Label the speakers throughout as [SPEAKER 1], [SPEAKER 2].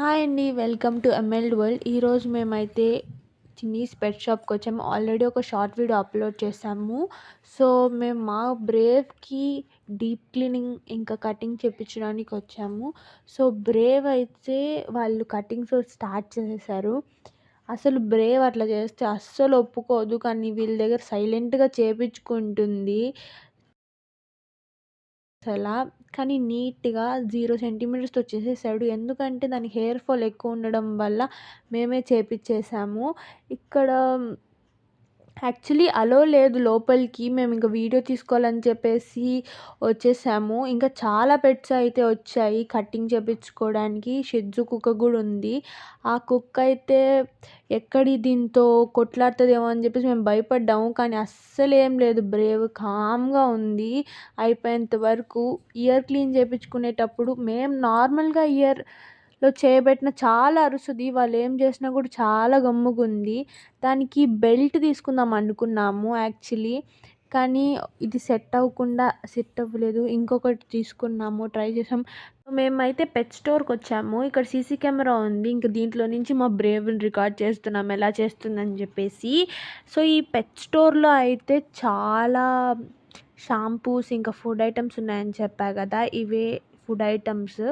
[SPEAKER 1] Hi అండి welcome to ఎంఎల్డ్ world. ఈరోజు మేమైతే చిన్నీస్ పెట్ షాప్కి వచ్చాము. ఆల్రెడీ ఒక షార్ట్ వీడియో అప్లోడ్ చేసాము సో మేము మా బ్రేవ్కి డీప్ క్లీనింగ్ ఇంకా కటింగ్ చేయించడానికి వచ్చాము. సో బ్రేవ్ అయితే వాళ్ళు కటింగ్స్ స్టార్ట్ చేసేసారు. అసలు బ్రేవ్ అట్లా చేస్తే అస్సలు ఒప్పుకోదు. కానీ వీళ్ళ దగ్గర సైలెంట్గా చేపించుకుంటుంది. అసలు. కానీ నీట్గా జీరో సెంటీమీటర్స్తో చేసేసాడు ఎందుకంటే దాని హెయిర్ ఫాల్ ఎక్కువ ఉండడం వల్ల మేమే చేపిచ్చేసాము. ఇక్కడ యాక్చువల్లీ అలో లేదు లోపలికి మేము ఇంకా వీడియో తీసుకోవాలని చెప్పేసి వచ్చేసాము. ఇంకా చాలా పెట్స్ అయితే వచ్చాయి కటింగ్ చేపించుకోవడానికి. షెడ్జు కుక్క కూడా ఉంది. ఆ కుక్క అయితే ఎక్కడి దీంతో కొట్లాడుతుందేమో అని చెప్పేసి మేము భయపడ్డాము. కానీ అస్సలు ఏం లేదు. బ్రేవ్ కామ్గా ఉంది. అయిపోయేంత వరకు ఇయర్ క్లీన్ చేయించుకునేటప్పుడు మేము నార్మల్గా ఇయర్ లో చేయబెట్టిన చాలా అరుసుది. వాళ్ళు ఏం చేసినా కూడా చాలా గమ్ముగుంది. దానికి బెల్ట్ తీసుకుందాం అనుకున్నాము యాక్చువల్లీ. కానీ ఇది సెట్ అవ్వకుండా సెట్ అవ్వలేదు. ఇంకొకటి తీసుకున్నాము ట్రై చేసాం. మేమైతే పెట్ స్టోర్కి వచ్చాము. ఇక్కడ సీసీ కెమెరా ఉంది. ఇంకా దీంట్లో నుంచి మా బ్రేవ్ని రికార్డ్ చేస్తున్నాము ఎలా చేస్తుందని చెప్పేసి. సో ఈ పెట్ స్టోర్లో అయితే చాలా షాంపూస్ ఇంకా ఫుడ్ ఐటమ్స్ ఉన్నాయని చెప్పా కదా. ఇవే ఫుడ్ ఐటమ్స్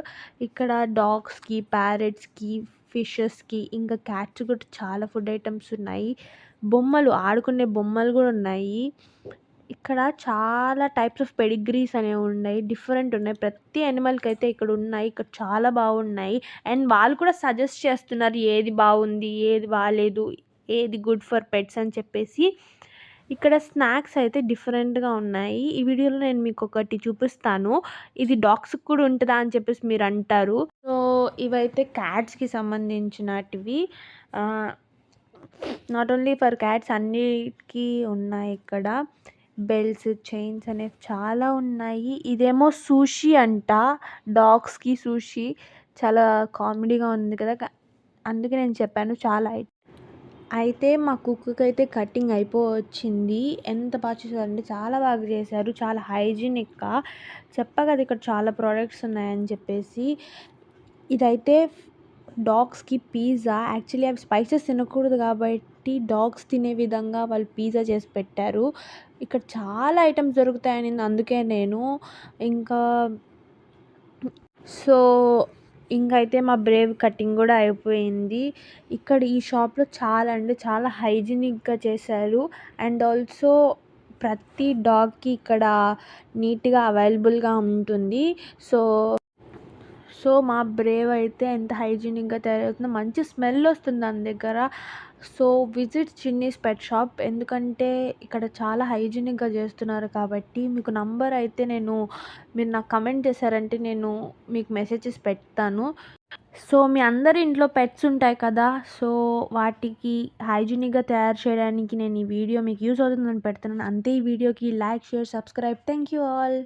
[SPEAKER 1] ఇక్కడ డాగ్స్కి ప్యారెట్స్కి ఫిషెస్కి ఇంకా క్యాట్స్ కూడా చాలా ఫుడ్ ఐటమ్స్ ఉన్నాయి. బొమ్మలు ఆడుకునే బొమ్మలు కూడా ఉన్నాయి. ఇక్కడ చాలా టైప్స్ ఆఫ్ పెడిగ్రీస్ అనేవి ఉన్నాయి. డిఫరెంట్ ఉన్నాయి. ప్రతి యానిమల్కి అయితే ఇక్కడ ఉన్నాయి. ఇక్కడ చాలా బాగున్నాయి. అండ్ వాళ్ళు కూడా సజెస్ట్ చేస్తున్నారు ఏది బాగుంది ఏది బాగాలేదు ఏది గుడ్ ఫర్ పెట్స్ అని చెప్పేసి. ఇక్కడ స్నాక్స్ అయితే డిఫరెంట్గా ఉన్నాయి. ఈ వీడియోలో నేను మీకు ఒకటి చూపిస్తాను. ఇది డాగ్స్కి కూడా ఉంటుందా అని చెప్పేసి మీరు అంటారు సో ఇవైతే క్యాట్స్కి సంబంధించినటివి. నాట్ ఓన్లీ ఫర్ క్యాట్స్ అన్నిటికీ ఉన్నాయి ఇక్కడ. బెల్ట్స్ చైన్స్ అనేవి చాలా ఉన్నాయి. ఇదేమో సూషి అంట. డాగ్స్కి సూషి. చాలా కామెడీగా ఉంది కదా. అందుకే నేను చెప్పాను చాలా అయితే మా కుక్కకి అయితే కటింగ్ అయిపోవచ్చింది. ఎంత బాగా చేశారంటే చాలా బాగా చేశారు. చాలా హైజీనిక్గా చెప్పా కదా ఇక్కడ చాలా ప్రోడక్ట్స్ ఉన్నాయని చెప్పేసి. ఇదైతే డాగ్స్కి పిజ్జా. యాక్చువల్లీ అవి స్పైసెస్ తినకూడదు కాబట్టి డాగ్స్ తినే విధంగా వాళ్ళు పిజ్జా చేసి పెట్టారు. ఇక్కడ చాలా ఐటమ్స్ దొరుకుతాయని అందుకే నేను. ఇంకా సో ఇంకైతే మా బ్రేవ్ కటింగ్ కూడా అయిపోయింది. ఇక్కడ ఈ షాప్లో చాలా అంటే చాలా హైజీనిక్గా చేశారు. అండ్ ఆల్సో ప్రతి డాగ్కి ఇక్కడ నీట్గా అవైలబుల్గా ఉంటుంది. సో సో మా బ్రేవ్ అయితే ఎంత హైజీనిక్గా తయారవుతుందో మంచి స్మెల్ వస్తుంది దాని దగ్గర. So visit Chinni's pet shop. ఎందుకంటే ఇక్కడ చాలా హైజీనిక్గా చేస్తున్నారు కాబట్టి మీకు నంబర్ అయితే నేను మీరు నాకు కమెంట్ చేశారంటే నేను మీకు మెసేజెస్ పెడతాను. సో మీ అందరి ఇంట్లో పెట్స్ ఉంటాయి కదా సో వాటికి హైజీనిక్గా తయారు చేయడానికి నేను ఈ వీడియో మీకు యూజ్ అవుతుందని పెడుతున్నాను. అంతే ఈ వీడియోకి like share subscribe. Thank you all.